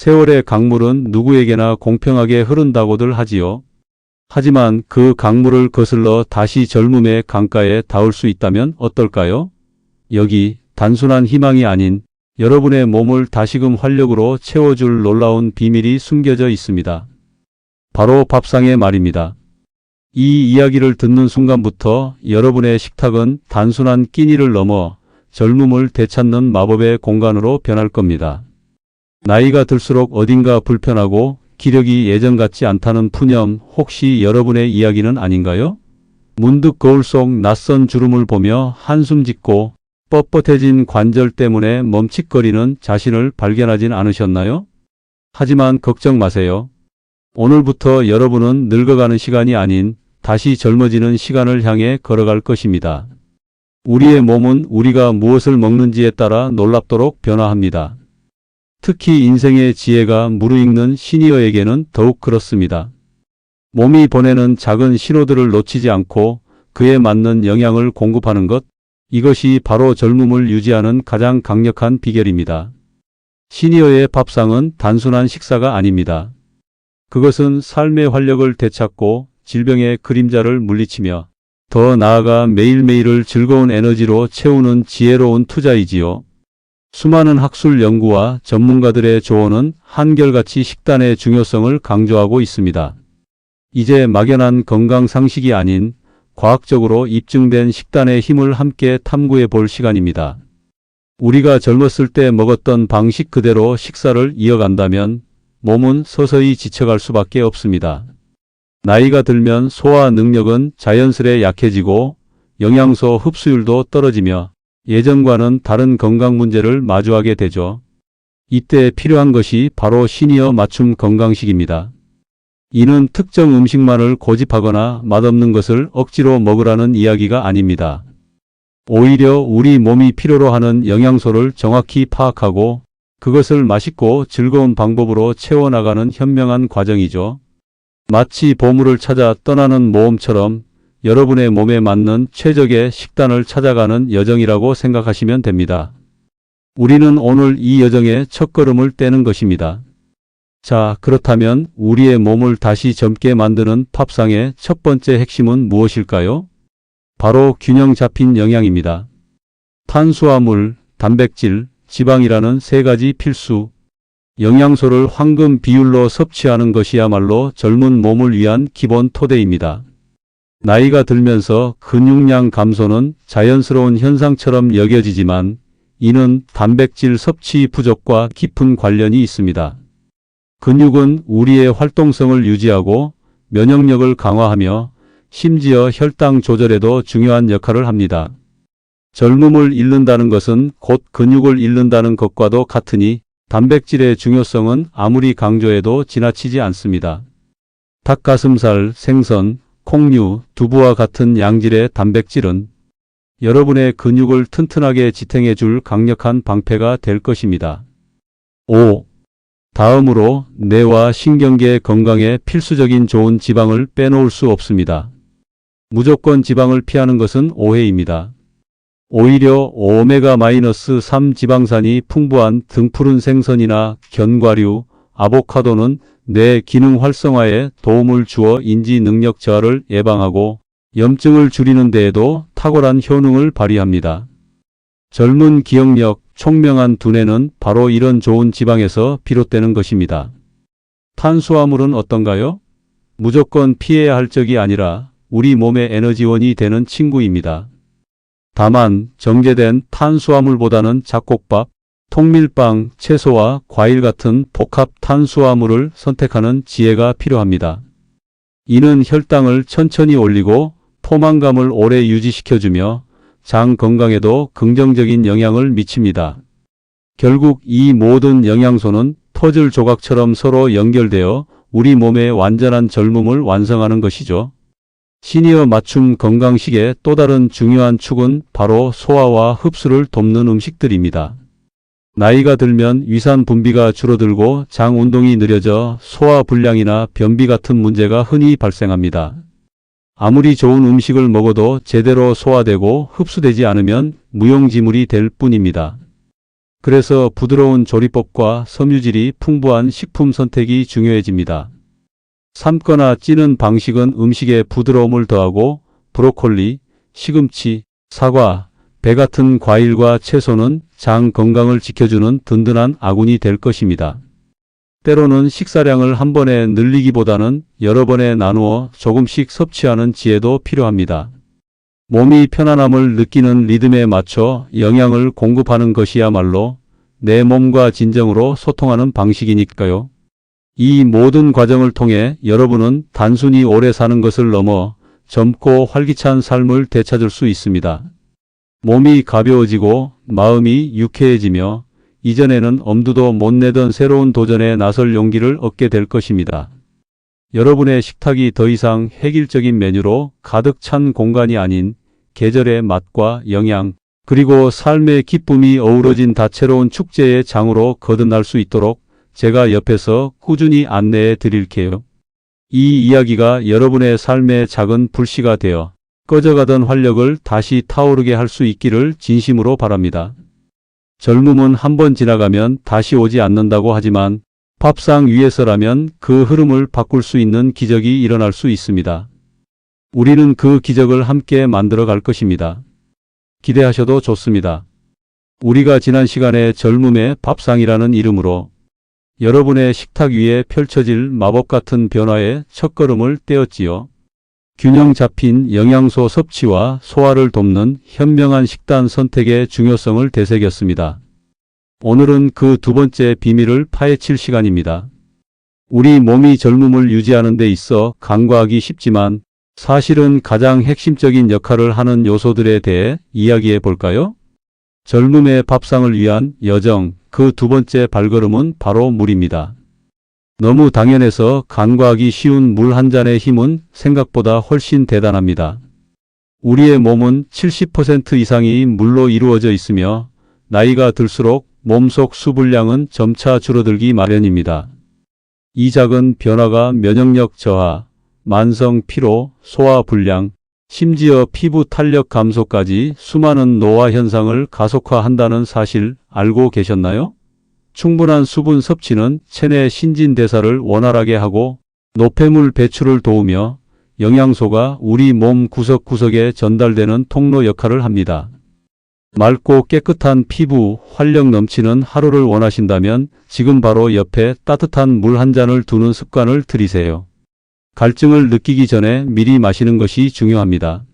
세월의 강물은 누구에게나 공평하게 흐른다고들 하지요. 하지만 그 강물을 거슬러 다시 젊음의 강가에 닿을 수 있다면 어떨까요? 여기 단순한 희망이 아닌 여러분의 몸을 다시금 활력으로 채워줄 놀라운 비밀이 숨겨져 있습니다. 바로 밥상의 말입니다. 이 이야기를 듣는 순간부터 여러분의 식탁은 단순한 끼니를 넘어 젊음을 되찾는 마법의 공간으로 변할 겁니다. 나이가 들수록 어딘가 불편하고 기력이 예전 같지 않다는 푸념 혹시 여러분의 이야기는 아닌가요? 문득 거울 속 낯선 주름을 보며 한숨 짓고 뻣뻣해진 관절 때문에 멈칫거리는 자신을 발견하진 않으셨나요? 하지만 걱정 마세요. 오늘부터 여러분은 늙어가는 시간이 아닌 다시 젊어지는 시간을 향해 걸어갈 것입니다. 우리의 몸은 우리가 무엇을 먹는지에 따라 놀랍도록 변화합니다. 특히 인생의 지혜가 무르익는 시니어에게는 더욱 그렇습니다. 몸이 보내는 작은 신호들을 놓치지 않고 그에 맞는 영양을 공급하는 것, 이것이 바로 젊음을 유지하는 가장 강력한 비결입니다. 시니어의 밥상은 단순한 식사가 아닙니다. 그것은 삶의 활력을 되찾고 질병의 그림자를 물리치며 더 나아가 매일매일을 즐거운 에너지로 채우는 지혜로운 투자이지요. 수많은 학술 연구와 전문가들의 조언은 한결같이 식단의 중요성을 강조하고 있습니다. 이제 막연한 건강 상식이 아닌 과학적으로 입증된 식단의 힘을 함께 탐구해 볼 시간입니다. 우리가 젊었을 때 먹었던 방식 그대로 식사를 이어간다면 몸은 서서히 지쳐갈 수밖에 없습니다. 나이가 들면 소화 능력은 자연스레 약해지고 영양소 흡수율도 떨어지며 예전과는 다른 건강 문제를 마주하게 되죠. 이때 필요한 것이 바로 시니어 맞춤 건강식입니다. 이는 특정 음식만을 고집하거나 맛없는 것을 억지로 먹으라는 이야기가 아닙니다. 오히려 우리 몸이 필요로 하는 영양소를 정확히 파악하고 그것을 맛있고 즐거운 방법으로 채워나가는 현명한 과정이죠. 마치 보물을 찾아 떠나는 모험처럼 여러분의 몸에 맞는 최적의 식단을 찾아가는 여정이라고 생각하시면 됩니다. 우리는 오늘 이 여정의 첫걸음을 떼는 것입니다. 자, 그렇다면 우리의 몸을 다시 젊게 만드는 팝상의 첫 번째 핵심은 무엇일까요? 바로 균형 잡힌 영양입니다. 탄수화물, 단백질, 지방이라는 세 가지 필수 영양소를 황금 비율로 섭취하는 것이야말로 젊은 몸을 위한 기본 토대입니다. 나이가 들면서 근육량 감소는 자연스러운 현상처럼 여겨지지만 이는 단백질 섭취 부족과 깊은 관련이 있습니다. 근육은 우리의 활동성을 유지하고 면역력을 강화하며 심지어 혈당 조절에도 중요한 역할을 합니다. 젊음을 잃는다는 것은 곧 근육을 잃는다는 것과도 같으니 단백질의 중요성은 아무리 강조해도 지나치지 않습니다. 닭가슴살, 생선, 콩류, 두부와 같은 양질의 단백질은 여러분의 근육을 튼튼하게 지탱해 줄 강력한 방패가 될 것입니다. 5. 다음으로 뇌와 신경계 건강에 필수적인 좋은 지방을 빼놓을 수 없습니다. 무조건 지방을 피하는 것은 오해입니다. 오히려 오메가-3 지방산이 풍부한 등푸른 생선이나 견과류, 아보카도는 뇌 기능 활성화에 도움을 주어 인지 능력 저하를 예방하고 염증을 줄이는 데에도 탁월한 효능을 발휘합니다. 젊은 기억력, 총명한 두뇌는 바로 이런 좋은 지방에서 비롯되는 것입니다. 탄수화물은 어떤가요? 무조건 피해야 할 적이 아니라 우리 몸의 에너지원이 되는 친구입니다. 다만 정제된 탄수화물보다는 잡곡밥, 통밀빵, 채소와 과일 같은 복합 탄수화물을 선택하는 지혜가 필요합니다. 이는 혈당을 천천히 올리고 포만감을 오래 유지시켜주며 장 건강에도 긍정적인 영향을 미칩니다. 결국 이 모든 영양소는 퍼즐 조각처럼 서로 연결되어 우리 몸의 완전한 젊음을 완성하는 것이죠. 시니어 맞춤 건강식의 또 다른 중요한 축은 바로 소화와 흡수를 돕는 음식들입니다. 나이가 들면 위산 분비가 줄어들고 장 운동이 느려져 소화 불량이나 변비 같은 문제가 흔히 발생합니다. 아무리 좋은 음식을 먹어도 제대로 소화되고 흡수되지 않으면 무용지물이 될 뿐입니다. 그래서 부드러운 조리법과 섬유질이 풍부한 식품 선택이 중요해집니다. 삶거나 찌는 방식은 음식에 부드러움을 더하고 브로콜리, 시금치, 사과, 배 같은 과일과 채소는 장 건강을 지켜주는 든든한 아군이 될 것입니다. 때로는 식사량을 한 번에 늘리기보다는 여러 번에 나누어 조금씩 섭취하는 지혜도 필요합니다. 몸이 편안함을 느끼는 리듬에 맞춰 영양을 공급하는 것이야말로 내 몸과 진정으로 소통하는 방식이니까요. 이 모든 과정을 통해 여러분은 단순히 오래 사는 것을 넘어 젊고 활기찬 삶을 되찾을 수 있습니다. 몸이 가벼워지고 마음이 유쾌해지며 이전에는 엄두도 못 내던 새로운 도전에 나설 용기를 얻게 될 것입니다. 여러분의 식탁이 더 이상 획일적인 메뉴로 가득 찬 공간이 아닌 계절의 맛과 영양, 그리고 삶의 기쁨이 어우러진 다채로운 축제의 장으로 거듭날 수 있도록 제가 옆에서 꾸준히 안내해 드릴게요. 이 이야기가 여러분의 삶의 작은 불씨가 되어 꺼져가던 활력을 다시 타오르게 할 수 있기를 진심으로 바랍니다. 젊음은 한 번 지나가면 다시 오지 않는다고 하지만 밥상 위에서라면 그 흐름을 바꿀 수 있는 기적이 일어날 수 있습니다. 우리는 그 기적을 함께 만들어 갈 것입니다. 기대하셔도 좋습니다. 우리가 지난 시간에 젊음의 밥상이라는 이름으로 여러분의 식탁 위에 펼쳐질 마법 같은 변화의 첫걸음을 떼었지요. 균형 잡힌 영양소 섭취와 소화를 돕는 현명한 식단 선택의 중요성을 되새겼습니다. 오늘은 그 두 번째 비밀을 파헤칠 시간입니다. 우리 몸이 젊음을 유지하는 데 있어 간과하기 쉽지만 사실은 가장 핵심적인 역할을 하는 요소들에 대해 이야기해 볼까요? 젊음의 밥상을 위한 여정, 그 두 번째 발걸음은 바로 물입니다. 너무 당연해서 간과하기 쉬운 물 한 잔의 힘은 생각보다 훨씬 대단합니다. 우리의 몸은 70% 이상이 물로 이루어져 있으며 나이가 들수록 몸속 수분량은 점차 줄어들기 마련입니다. 이 작은 변화가 면역력 저하, 만성 피로, 소화 불량, 심지어 피부 탄력 감소까지 수많은 노화 현상을 가속화한다는 사실 알고 계셨나요? 충분한 수분 섭취는 체내 신진대사를 원활하게 하고 노폐물 배출을 도우며 영양소가 우리 몸 구석구석에 전달되는 통로 역할을 합니다. 맑고 깨끗한 피부, 활력 넘치는 하루를 원하신다면 지금 바로 옆에 따뜻한 물 한 잔을 두는 습관을 들이세요. 갈증을 느끼기 전에 미리 마시는 것이 중요합니다.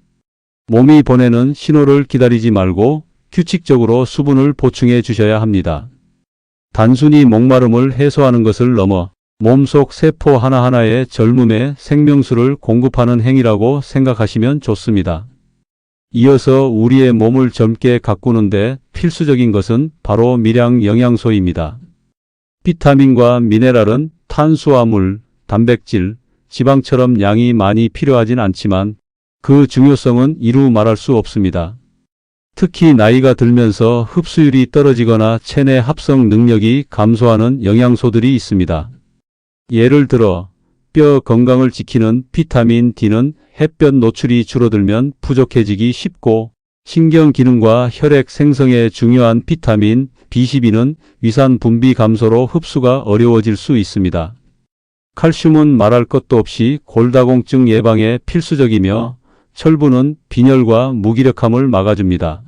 몸이 보내는 신호를 기다리지 말고 규칙적으로 수분을 보충해 주셔야 합니다. 단순히 목마름을 해소하는 것을 넘어 몸속 세포 하나하나에 젊음의 생명수를 공급하는 행위라고 생각하시면 좋습니다. 이어서 우리의 몸을 젊게 가꾸는데 필수적인 것은 바로 미량 영양소입니다. 비타민과 미네랄은 탄수화물, 단백질, 지방처럼 양이 많이 필요하진 않지만 그 중요성은 이루 말할 수 없습니다. 특히 나이가 들면서 흡수율이 떨어지거나 체내 합성 능력이 감소하는 영양소들이 있습니다. 예를 들어 뼈 건강을 지키는 비타민 D는 햇볕 노출이 줄어들면 부족해지기 쉽고 신경 기능과 혈액 생성에 중요한 비타민 B12는 위산 분비 감소로 흡수가 어려워질 수 있습니다. 칼슘은 말할 것도 없이 골다공증 예방에 필수적이며 철분은 빈혈과 무기력함을 막아줍니다.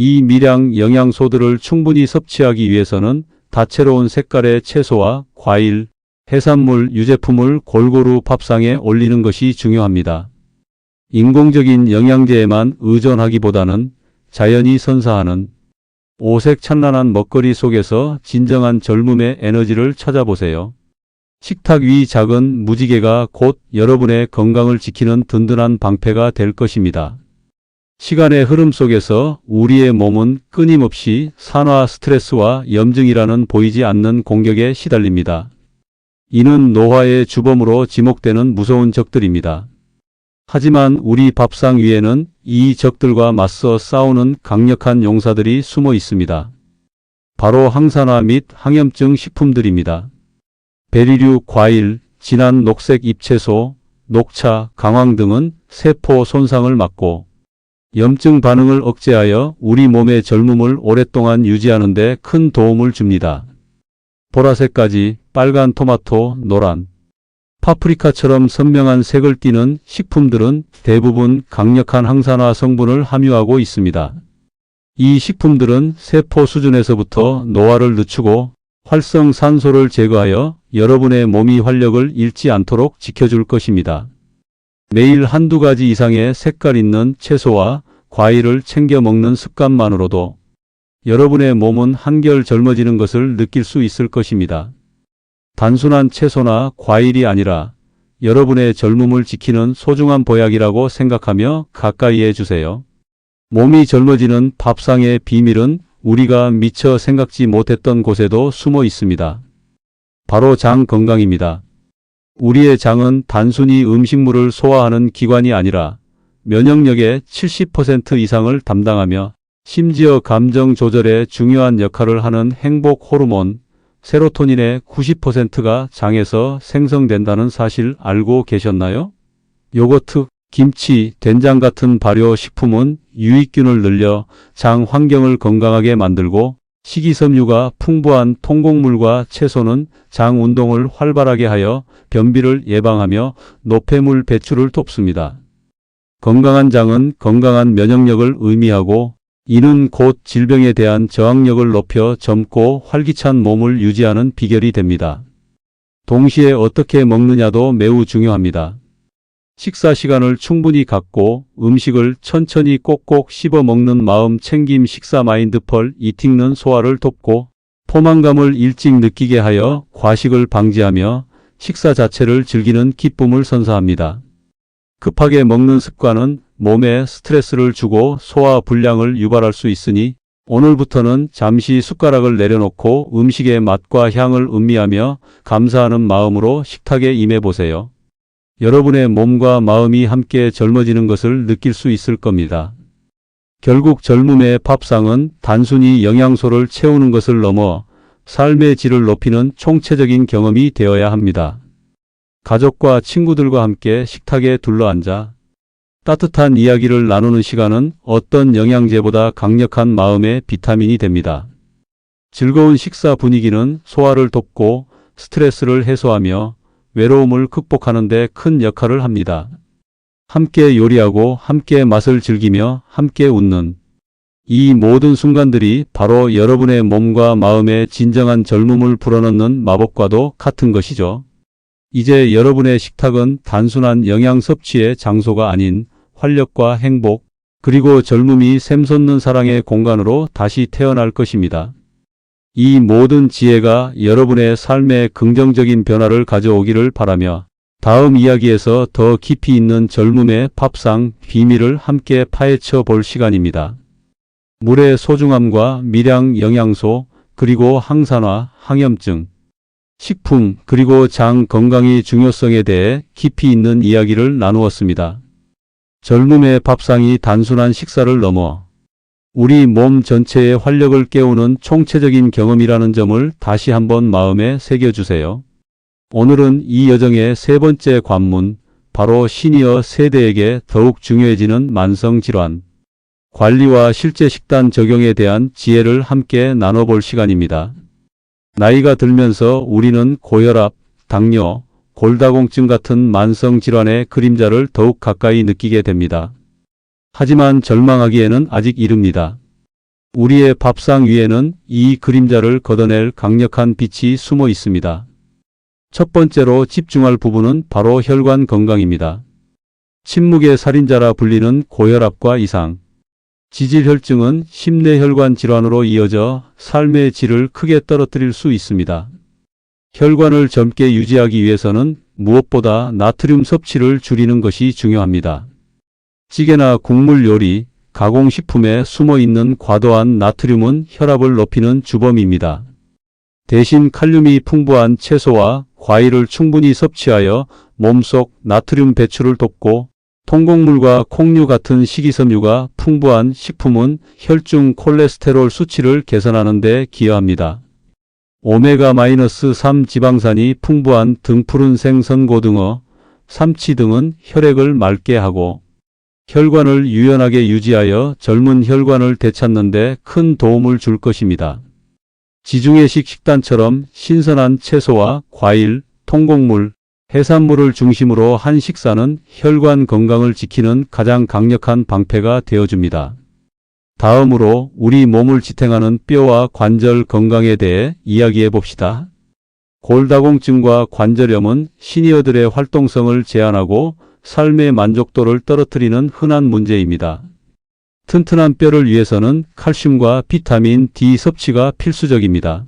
이 미량 영양소들을 충분히 섭취하기 위해서는 다채로운 색깔의 채소와 과일, 해산물, 유제품을 골고루 밥상에 올리는 것이 중요합니다. 인공적인 영양제에만 의존하기보다는 자연이 선사하는 오색 찬란한 먹거리 속에서 진정한 젊음의 에너지를 찾아보세요. 식탁 위 작은 무지개가 곧 여러분의 건강을 지키는 든든한 방패가 될 것입니다. 시간의 흐름 속에서 우리의 몸은 끊임없이 산화 스트레스와 염증이라는 보이지 않는 공격에 시달립니다. 이는 노화의 주범으로 지목되는 무서운 적들입니다. 하지만 우리 밥상 위에는 이 적들과 맞서 싸우는 강력한 용사들이 숨어 있습니다. 바로 항산화 및 항염증 식품들입니다. 베리류 과일, 진한 녹색 잎채소, 녹차, 강황 등은 세포 손상을 막고 염증 반응을 억제하여 우리 몸의 젊음을 오랫동안 유지하는 데 큰 도움을 줍니다. 보라색까지 빨간 토마토, 노란, 파프리카처럼 선명한 색을 띠는 식품들은 대부분 강력한 항산화 성분을 함유하고 있습니다. 이 식품들은 세포 수준에서부터 노화를 늦추고 활성 산소를 제거하여 여러분의 몸이 활력을 잃지 않도록 지켜줄 것입니다. 매일 한두 가지 이상의 색깔 있는 채소와 과일을 챙겨 먹는 습관만으로도 여러분의 몸은 한결 젊어지는 것을 느낄 수 있을 것입니다. 단순한 채소나 과일이 아니라 여러분의 젊음을 지키는 소중한 보약이라고 생각하며 가까이 해주세요. 몸이 젊어지는 밥상의 비밀은 우리가 미처 생각지 못했던 곳에도 숨어 있습니다. 바로 장 건강입니다. 우리의 장은 단순히 음식물을 소화하는 기관이 아니라 면역력의 70% 이상을 담당하며 심지어 감정 조절에 중요한 역할을 하는 행복 호르몬 세로토닌의 90%가 장에서 생성된다는 사실 알고 계셨나요? 요거트, 김치, 된장 같은 발효 식품은 유익균을 늘려 장 환경을 건강하게 만들고 식이섬유가 풍부한 통곡물과 채소는 장 운동을 활발하게 하여 변비를 예방하며 노폐물 배출을 돕습니다. 건강한 장은 건강한 면역력을 의미하고 이는 곧 질병에 대한 저항력을 높여 젊고 활기찬 몸을 유지하는 비결이 됩니다. 동시에 어떻게 먹느냐도 매우 중요합니다. 식사 시간을 충분히 갖고 음식을 천천히 꼭꼭 씹어 먹는 마음 챙김 식사 마인드펄 이팅는 소화를 돕고 포만감을 일찍 느끼게 하여 과식을 방지하며 식사 자체를 즐기는 기쁨을 선사합니다. 급하게 먹는 습관은 몸에 스트레스를 주고 소화 불량을 유발할 수 있으니 오늘부터는 잠시 숟가락을 내려놓고 음식의 맛과 향을 음미하며 감사하는 마음으로 식탁에 임해보세요. 여러분의 몸과 마음이 함께 젊어지는 것을 느낄 수 있을 겁니다. 결국 젊음의 밥상은 단순히 영양소를 채우는 것을 넘어 삶의 질을 높이는 총체적인 경험이 되어야 합니다. 가족과 친구들과 함께 식탁에 둘러앉아 따뜻한 이야기를 나누는 시간은 어떤 영양제보다 강력한 마음의 비타민이 됩니다. 즐거운 식사 분위기는 소화를 돕고 스트레스를 해소하며 외로움을 극복하는 데 큰 역할을 합니다. 함께 요리하고 함께 맛을 즐기며 함께 웃는 이 모든 순간들이 바로 여러분의 몸과 마음의 진정한 젊음을 불어넣는 마법과도 같은 것이죠. 이제 여러분의 식탁은 단순한 영양 섭취의 장소가 아닌 활력과 행복, 그리고 젊음이 샘솟는 사랑의 공간으로 다시 태어날 것입니다. 이 모든 지혜가 여러분의 삶에 긍정적인 변화를 가져오기를 바라며 다음 이야기에서 더 깊이 있는 젊음의 밥상 비밀을 함께 파헤쳐 볼 시간입니다. 물의 소중함과 미량 영양소, 그리고 항산화, 항염증, 식품, 그리고 장 건강의 중요성에 대해 깊이 있는 이야기를 나누었습니다. 젊음의 밥상이 단순한 식사를 넘어 우리 몸 전체의 활력을 깨우는 총체적인 경험이라는 점을 다시 한번 마음에 새겨주세요. 오늘은 이 여정의 세 번째 관문, 바로 시니어 세대에게 더욱 중요해지는 만성질환, 관리와 실제 식단 적용에 대한 지혜를 함께 나눠볼 시간입니다. 나이가 들면서 우리는 고혈압, 당뇨, 골다공증 같은 만성 질환의 그림자를 더욱 가까이 느끼게 됩니다. 하지만 절망하기에는 아직 이릅니다. 우리의 밥상 위에는 이 그림자를 걷어낼 강력한 빛이 숨어 있습니다. 첫 번째로 집중할 부분은 바로 혈관 건강입니다. 침묵의 살인자라 불리는 고혈압과 이상, 지질혈증은 심내혈관 질환으로 이어져 삶의 질을 크게 떨어뜨릴 수 있습니다. 혈관을 젊게 유지하기 위해서는 무엇보다 나트륨 섭취를 줄이는 것이 중요합니다. 찌개나 국물 요리, 가공식품에 숨어 있는 과도한 나트륨은 혈압을 높이는 주범입니다. 대신 칼륨이 풍부한 채소와 과일을 충분히 섭취하여 몸속 나트륨 배출을 돕고 통곡물과 콩류 같은 식이섬유가 풍부한 식품은 혈중 콜레스테롤 수치를 개선하는 데 기여합니다. 오메가-3 지방산이 풍부한 등푸른 생선 고등어, 삼치 등은 혈액을 맑게 하고 혈관을 유연하게 유지하여 젊은 혈관을 되찾는 데 큰 도움을 줄 것입니다. 지중해식 식단처럼 신선한 채소와 과일, 통곡물, 해산물을 중심으로 한 식사는 혈관 건강을 지키는 가장 강력한 방패가 되어줍니다. 다음으로 우리 몸을 지탱하는 뼈와 관절 건강에 대해 이야기해 봅시다. 골다공증과 관절염은 시니어들의 활동성을 제한하고 삶의 만족도를 떨어뜨리는 흔한 문제입니다. 튼튼한 뼈를 위해서는 칼슘과 비타민 D 섭취가 필수적입니다.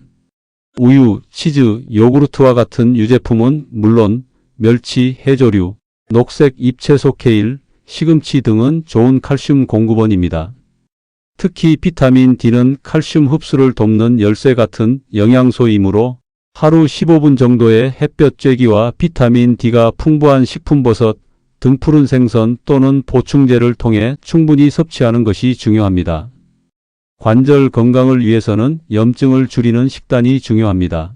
우유, 치즈, 요구르트와 같은 유제품은 물론 멸치, 해조류, 녹색 잎채소 케일, 시금치 등은 좋은 칼슘 공급원입니다. 특히 비타민 D는 칼슘 흡수를 돕는 열쇠 같은 영양소이므로 하루 15분 정도의 햇볕 쬐기와 비타민 D가 풍부한 식품버섯, 등푸른 생선 또는 보충제를 통해 충분히 섭취하는 것이 중요합니다. 관절 건강을 위해서는 염증을 줄이는 식단이 중요합니다.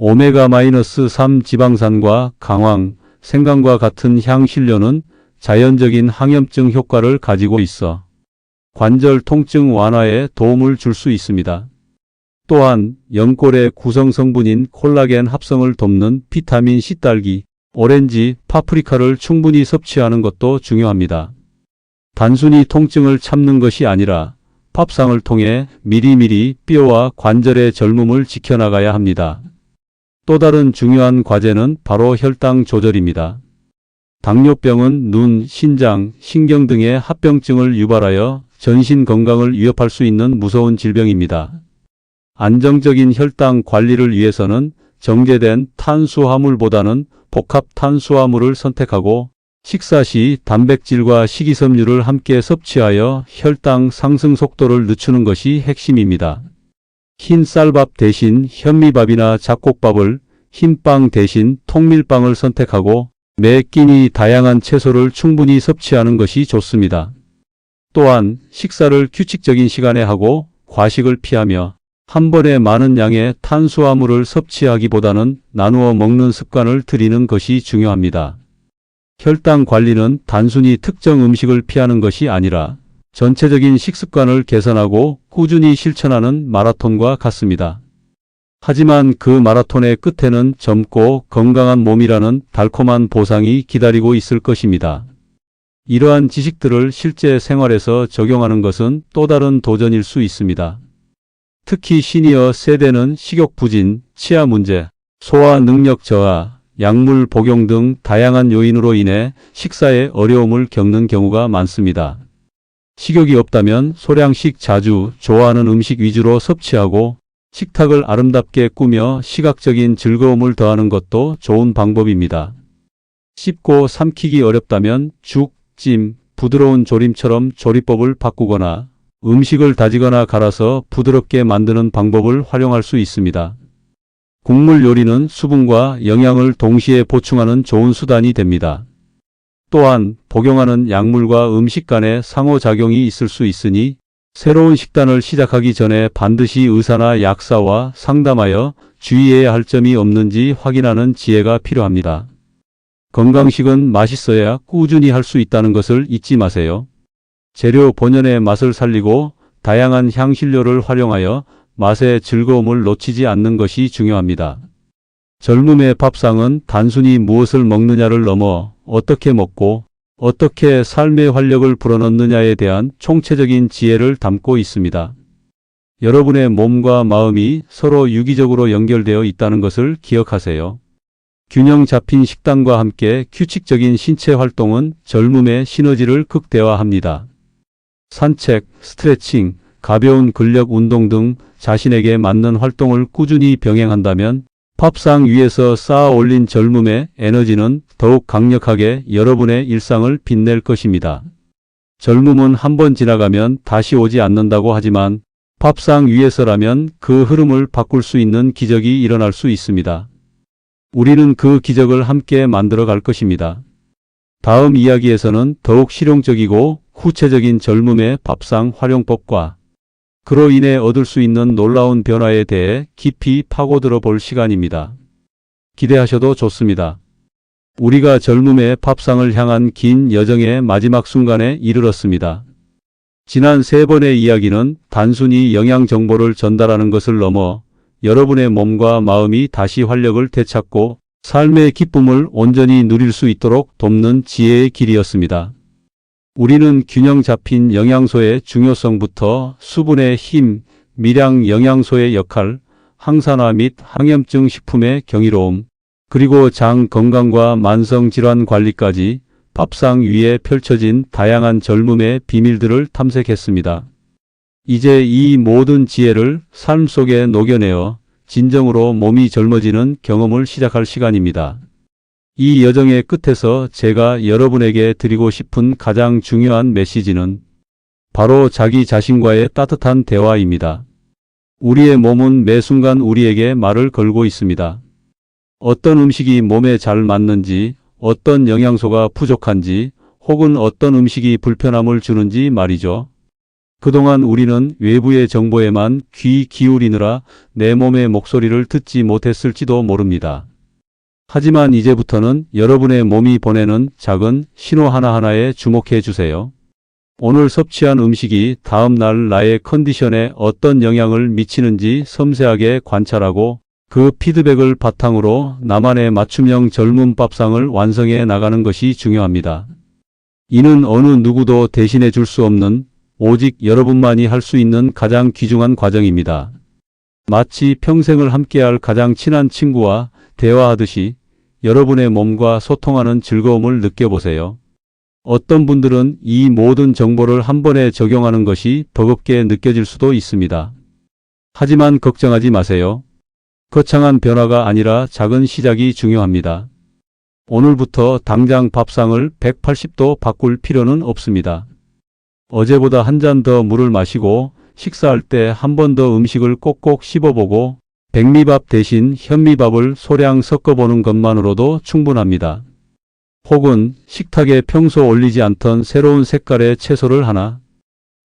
오메가-3 지방산과 강황, 생강과 같은 향신료는 자연적인 항염증 효과를 가지고 있어 관절 통증 완화에 도움을 줄 수 있습니다. 또한 연골의 구성 성분인 콜라겐 합성을 돕는 비타민 C 딸기, 오렌지, 파프리카를 충분히 섭취하는 것도 중요합니다. 단순히 통증을 참는 것이 아니라 팝상을 통해 미리미리 뼈와 관절의 젊음을 지켜나가야 합니다. 또 다른 중요한 과제는 바로 혈당 조절입니다. 당뇨병은 눈, 신장, 신경 등의 합병증을 유발하여 전신 건강을 위협할 수 있는 무서운 질병입니다. 안정적인 혈당 관리를 위해서는 정제된 탄수화물보다는 복합 탄수화물을 선택하고 식사 시 단백질과 식이섬유를 함께 섭취하여 혈당 상승 속도를 늦추는 것이 핵심입니다. 흰 쌀밥 대신 현미밥이나 잡곡밥을 흰빵 대신 통밀빵을 선택하고 매 끼니 다양한 채소를 충분히 섭취하는 것이 좋습니다. 또한 식사를 규칙적인 시간에 하고 과식을 피하며 한 번에 많은 양의 탄수화물을 섭취하기보다는 나누어 먹는 습관을 들이는 것이 중요합니다. 혈당 관리는 단순히 특정 음식을 피하는 것이 아니라 전체적인 식습관을 개선하고 꾸준히 실천하는 마라톤과 같습니다. 하지만 그 마라톤의 끝에는 젊고 건강한 몸이라는 달콤한 보상이 기다리고 있을 것입니다. 이러한 지식들을 실제 생활에서 적용하는 것은 또 다른 도전일 수 있습니다. 특히 시니어 세대는 식욕 부진, 치아 문제, 소화 능력 저하, 약물 복용 등 다양한 요인으로 인해 식사에 어려움을 겪는 경우가 많습니다. 식욕이 없다면 소량씩 자주 좋아하는 음식 위주로 섭취하고 식탁을 아름답게 꾸며 시각적인 즐거움을 더하는 것도 좋은 방법입니다. 씹고 삼키기 어렵다면 죽, 찜, 부드러운 조림처럼 조리법을 바꾸거나 음식을 다지거나 갈아서 부드럽게 만드는 방법을 활용할 수 있습니다. 국물 요리는 수분과 영양을 동시에 보충하는 좋은 수단이 됩니다. 또한 복용하는 약물과 음식 간의 상호작용이 있을 수 있으니 새로운 식단을 시작하기 전에 반드시 의사나 약사와 상담하여 주의해야 할 점이 없는지 확인하는 지혜가 필요합니다. 건강식은 맛있어야 꾸준히 할 수 있다는 것을 잊지 마세요. 재료 본연의 맛을 살리고 다양한 향신료를 활용하여 맛의 즐거움을 놓치지 않는 것이 중요합니다. 젊음의 밥상은 단순히 무엇을 먹느냐를 넘어 어떻게 먹고 어떻게 삶의 활력을 불어넣느냐에 대한 총체적인 지혜를 담고 있습니다. 여러분의 몸과 마음이 서로 유기적으로 연결되어 있다는 것을 기억하세요. 균형 잡힌 식단과 함께 규칙적인 신체 활동은 젊음의 시너지를 극대화합니다. 산책, 스트레칭, 가벼운 근력 운동 등 자신에게 맞는 활동을 꾸준히 병행한다면 팝상 위에서 쌓아 올린 젊음의 에너지는 더욱 강력하게 여러분의 일상을 빛낼 것입니다. 젊음은 한 번 지나가면 다시 오지 않는다고 하지만 팝상 위에서라면 그 흐름을 바꿀 수 있는 기적이 일어날 수 있습니다. 우리는 그 기적을 함께 만들어 갈 것입니다. 다음 이야기에서는 더욱 실용적이고 구체적인 젊음의 밥상 활용법과 그로 인해 얻을 수 있는 놀라운 변화에 대해 깊이 파고들어 볼 시간입니다. 기대하셔도 좋습니다. 우리가 젊음의 밥상을 향한 긴 여정의 마지막 순간에 이르렀습니다. 지난 세 번의 이야기는 단순히 영양 정보를 전달하는 것을 넘어 여러분의 몸과 마음이 다시 활력을 되찾고 삶의 기쁨을 온전히 누릴 수 있도록 돕는 지혜의 길이었습니다. 우리는 균형 잡힌 영양소의 중요성부터 수분의 힘, 미량 영양소의 역할, 항산화 및 항염증 식품의 경이로움, 그리고 장 건강과 만성 질환 관리까지 밥상 위에 펼쳐진 다양한 젊음의 비밀들을 탐색했습니다. 이제 이 모든 지혜를 삶 속에 녹여내어 진정으로 몸이 젊어지는 경험을 시작할 시간입니다. 이 여정의 끝에서 제가 여러분에게 드리고 싶은 가장 중요한 메시지는 바로 자기 자신과의 따뜻한 대화입니다. 우리의 몸은 매 순간 우리에게 말을 걸고 있습니다. 어떤 음식이 몸에 잘 맞는지, 어떤 영양소가 부족한지, 혹은 어떤 음식이 불편함을 주는지 말이죠. 그동안 우리는 외부의 정보에만 귀 기울이느라 내 몸의 목소리를 듣지 못했을지도 모릅니다. 하지만 이제부터는 여러분의 몸이 보내는 작은 신호 하나하나에 주목해 주세요. 오늘 섭취한 음식이 다음 날 나의 컨디션에 어떤 영향을 미치는지 섬세하게 관찰하고 그 피드백을 바탕으로 나만의 맞춤형 젊은 밥상을 완성해 나가는 것이 중요합니다. 이는 어느 누구도 대신해 줄 수 없는 오직 여러분만이 할 수 있는 가장 귀중한 과정입니다. 마치 평생을 함께할 가장 친한 친구와 대화하듯이 여러분의 몸과 소통하는 즐거움을 느껴보세요. 어떤 분들은 이 모든 정보를 한 번에 적용하는 것이 버겁게 느껴질 수도 있습니다. 하지만 걱정하지 마세요. 거창한 변화가 아니라 작은 시작이 중요합니다. 오늘부터 당장 밥상을 180도 바꿀 필요는 없습니다. 어제보다 한 잔 더 물을 마시고 식사할 때 한 번 더 음식을 꼭꼭 씹어보고 백미밥 대신 현미밥을 소량 섞어보는 것만으로도 충분합니다. 혹은 식탁에 평소 올리지 않던 새로운 색깔의 채소를 하나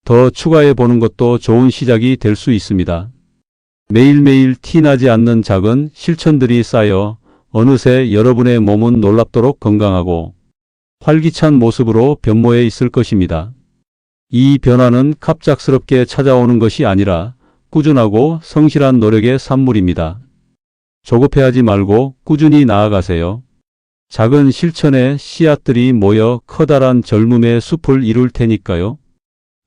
더 추가해 보는 것도 좋은 시작이 될 수 있습니다. 매일매일 티나지 않는 작은 실천들이 쌓여 어느새 여러분의 몸은 놀랍도록 건강하고 활기찬 모습으로 변모해 있을 것입니다. 이 변화는 갑작스럽게 찾아오는 것이 아니라 꾸준하고 성실한 노력의 산물입니다. 조급해하지 말고 꾸준히 나아가세요. 작은 실천의 씨앗들이 모여 커다란 젊음의 숲을 이룰 테니까요.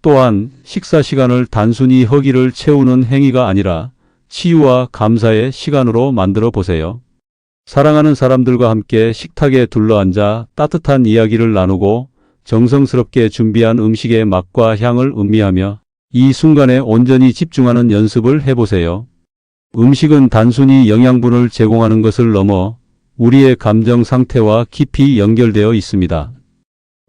또한 식사 시간을 단순히 허기를 채우는 행위가 아니라 치유와 감사의 시간으로 만들어 보세요. 사랑하는 사람들과 함께 식탁에 둘러앉아 따뜻한 이야기를 나누고 정성스럽게 준비한 음식의 맛과 향을 음미하며 이 순간에 온전히 집중하는 연습을 해보세요. 음식은 단순히 영양분을 제공하는 것을 넘어 우리의 감정 상태와 깊이 연결되어 있습니다.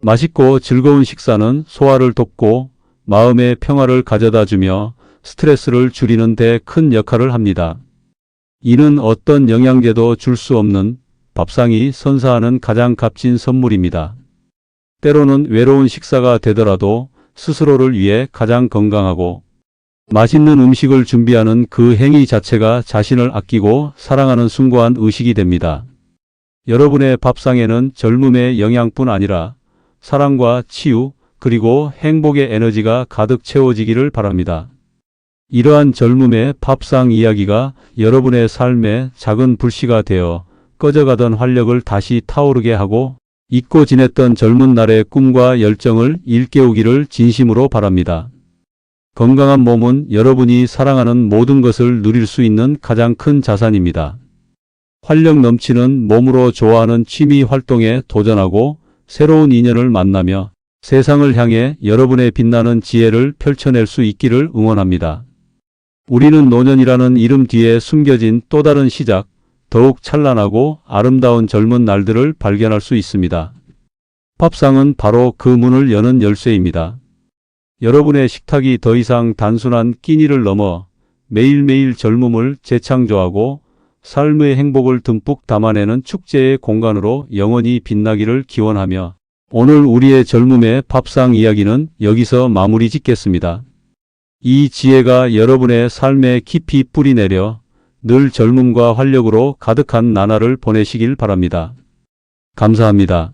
맛있고 즐거운 식사는 소화를 돕고 마음의 평화를 가져다 주며 스트레스를 줄이는 데 큰 역할을 합니다. 이는 어떤 영양제도 줄 수 없는 밥상이 선사하는 가장 값진 선물입니다. 때로는 외로운 식사가 되더라도 스스로를 위해 가장 건강하고 맛있는 음식을 준비하는 그 행위 자체가 자신을 아끼고 사랑하는 숭고한 의식이 됩니다. 여러분의 밥상에는 젊음의 영양뿐 아니라 사랑과 치유 그리고 행복의 에너지가 가득 채워지기를 바랍니다. 이러한 젊음의 밥상 이야기가 여러분의 삶에 작은 불씨가 되어 꺼져가던 활력을 다시 타오르게 하고 잊고 지냈던 젊은 날의 꿈과 열정을 일깨우기를 진심으로 바랍니다. 건강한 몸은 여러분이 사랑하는 모든 것을 누릴 수 있는 가장 큰 자산입니다. 활력 넘치는 몸으로 좋아하는 취미 활동에 도전하고 새로운 인연을 만나며 세상을 향해 여러분의 빛나는 지혜를 펼쳐낼 수 있기를 응원합니다. 우리는 노년이라는 이름 뒤에 숨겨진 또 다른 시작, 더욱 찬란하고 아름다운 젊은 날들을 발견할 수 있습니다. 밥상은 바로 그 문을 여는 열쇠입니다. 여러분의 식탁이 더 이상 단순한 끼니를 넘어 매일매일 젊음을 재창조하고 삶의 행복을 듬뿍 담아내는 축제의 공간으로 영원히 빛나기를 기원하며 오늘 우리의 젊음의 밥상 이야기는 여기서 마무리 짓겠습니다. 이 지혜가 여러분의 삶에 깊이 뿌리내려 늘 젊음과 활력으로 가득한 나날을 보내시길 바랍니다. 감사합니다.